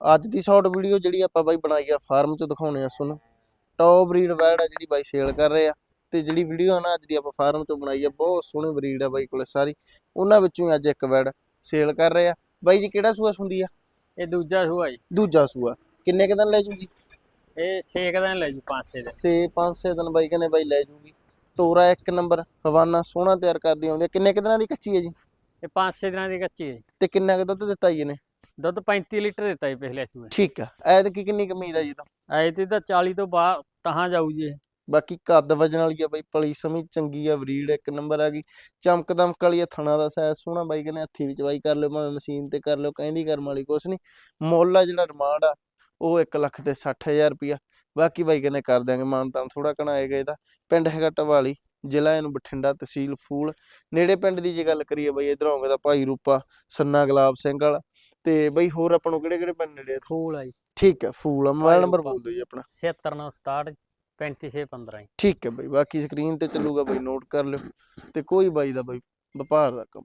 ਅੱਜ ਦੀ short video ਜਿਹੜੀ ਆਪਾਂ ਬਾਈ ਬਣਾਈ ਆ ਫਾਰਮ 'ਚ ਦਿਖਾਉਣੇ ਆ ਤੁਹਾਨੂੰ। ਟੌਪ ਬਰੀਡ ਵੈੜ ਆ ਜਿਹੜੀ ਬਾਈ ਸੇਲ ਕਰ ਰਹੇ ਆ। ਤੇ ਜਿਹੜੀ ਵੀਡੀਓ ਆ ਨਾ ਅੱਜ ਦੀ ਆਪਾਂ ਫਾਰਮ 'ਤੋਂ ਬਣਾਈ ਆ ਬਹੁਤ ਸੋਹਣੀ ਬਰੀਡ ਆ ਬਾਈ ਕੋਲੇ ਸਾਰੀ। ਉਹਨਾਂ ਵਿੱਚੋਂ ਅੱਜ ਇੱਕ ਵੈੜ ਸੇਲ ਕਰ ਰਹੇ ਆ। ਬਾਈ ਜੀ ਕਿਹੜਾ ਸੂਆ ਸੁੰਦੀ ਆ? ਇਹ ਦੂਜਾ ਸੂਆ ਜੀ। ਦੂਜਾ ਸੂਆ। ਕਿੰਨੇ ਕੁ ਦਿਨ ਲੈ ਜੂਗੀ? ਇਹ ਛੇ ਕੁ ਦਿਨ ਲੈ ਜੂ ਪੰਜ ਛੇ ਦਿਨ। ਛੇ ਪੰਜ ਛੇ ਦਿਨ ਬਾਈ ਕਹਿੰਦੇ ਬਾਈ ਲੈ ਜੂਗੀ। ਤੋਰਾ ਇੱਕ ਨੰਬਰ ਹਵਾਨਾ ਸੋਹਣਾ ਤਿਆਰ ਕਰਦੀ ਆਉਂਦੀ ਕਿੰਨੇ ਕੁ ਦਿਨਾਂ ਦੀ ਕੱਚੀ ਹੈ ਜੀ? ਇਹ ਪੰਜ ਛੇ ਦਿਨਾਂ ਦੀ ਕੱਚੀ ਹੈ। ਤੇ ਕਿੰਨਾ ਕੁ ਦੁੱਧ ਦਿੱਤਾ ਜੀ ਇਹਨੇ? ਦੁੱਧ 35 ਲੀਟਰ ਦਿੱਤਾ ਜੀ ਪਿਛਲੇ ਸੂਏ। ਠੀਕ ਆ ਐਤ ਕੀ ਕਿੰਨੀ ਕਮੀਦ ਆ ਜੀ ਤਾਂ ਐ ਤੇ ਤਾਂ 40 ਤੋਂ ਬਾਅਦ ਤਹਾਂ ਜਾਊ ਜੀ ਇਹ। ਬਾਕੀ ਕੱਦ ਵਜਣ ਵਾਲੀ ਆ ਬਾਈ ਪਲੀ ਸਮੀ ਚੰਗੀ ਆ ਬਰੀਡ ਇੱਕ ਨੰਬਰ ਆ ਗਈ। ਚਮਕ ਦਮਕ ਵਾਲੀ ਆ ਥਣਾ ਦਾ ਸਾਇਜ਼ ਸੋਹਣਾ ਬਾਈ ਕਹਿੰਦੇ ਹੱਥੀ ਵਿੱਚ ਬਾਈ ਕਰ ਲਿਓ ਭਾਵੇਂ ਮਸ਼ੀਨ ਤੇ ਕਰ ਲਿਓ ਕਹਿੰਦੀ ਕਰਮ ਵਾਲੀ ਕੁਛ ਨਹੀਂ ਮੁੱਲ ਆ ਜਿਹੜਾ ਡਿਮਾਂਡ ਆ ਉਹ 1 ਲੱਖ ਤੇ 60000 ਰੁਪਿਆ ਬਾਕੀ ਬਾਈ ਕਹਿੰਦੇ ਕਰ ਦਿਆਂਗੇ ਮਾਨਤਾਨ ਥੋੜਾ ਕਣਾਏਗਾ ਇਹਦਾ। ਪਿੰਡ ਹੈਗਾ ਟਵਾਲੀ ਜ਼ਿਲ੍ਹਾ ਇਹਨੂੰ ਬਠਿੰਡਾ ਤਹਿਸੀਲ ਫੂਲ। ਨੇੜੇ ਪਿੰਡ ਦੀ ਜੇ ਗੱਲ ਕਰੀਏ ਬਾਈ ਇਧਰ ਆਉਂਗੇ ਤਾਂ ਭਾਈ ਰੂਪਾ ਸੰਨਾ ਗੁਲਾਬ ਸਿੰਘ ਵਾਲਾ। ਤੇ ਬਾਈ ਹੋਰ ਆਪਾਂ ਨੂੰ ਕਿਹੜੇ ਕਿਹੜੇ ਪਿੰਡ ਨੇੜੇ ਆ? ਫੂਲ ਆ ਜੀ ਠੀਕ ਹੈ ਫੂਲ ਆ ਮੋਬਾਈਲ ਨੰਬਰ। ਬੋਲ ਦਿਓ ਜੀ ਆਪਣਾ 76967 35615 ਜੀ ਠੀਕ ਹੈ ਬਾਈ ਬਾਕੀ ਸਕਰੀਨ ਤੇ ਚੱਲੂਗਾ ਬਾਈ ਨੋਟ ਕਰ ਲਿਓ ਤੇ ਕੋਈ ਬਾਈ ਦਾ ਬਾਈ ਵਪਾਰ ਦਾ ਕੰਮ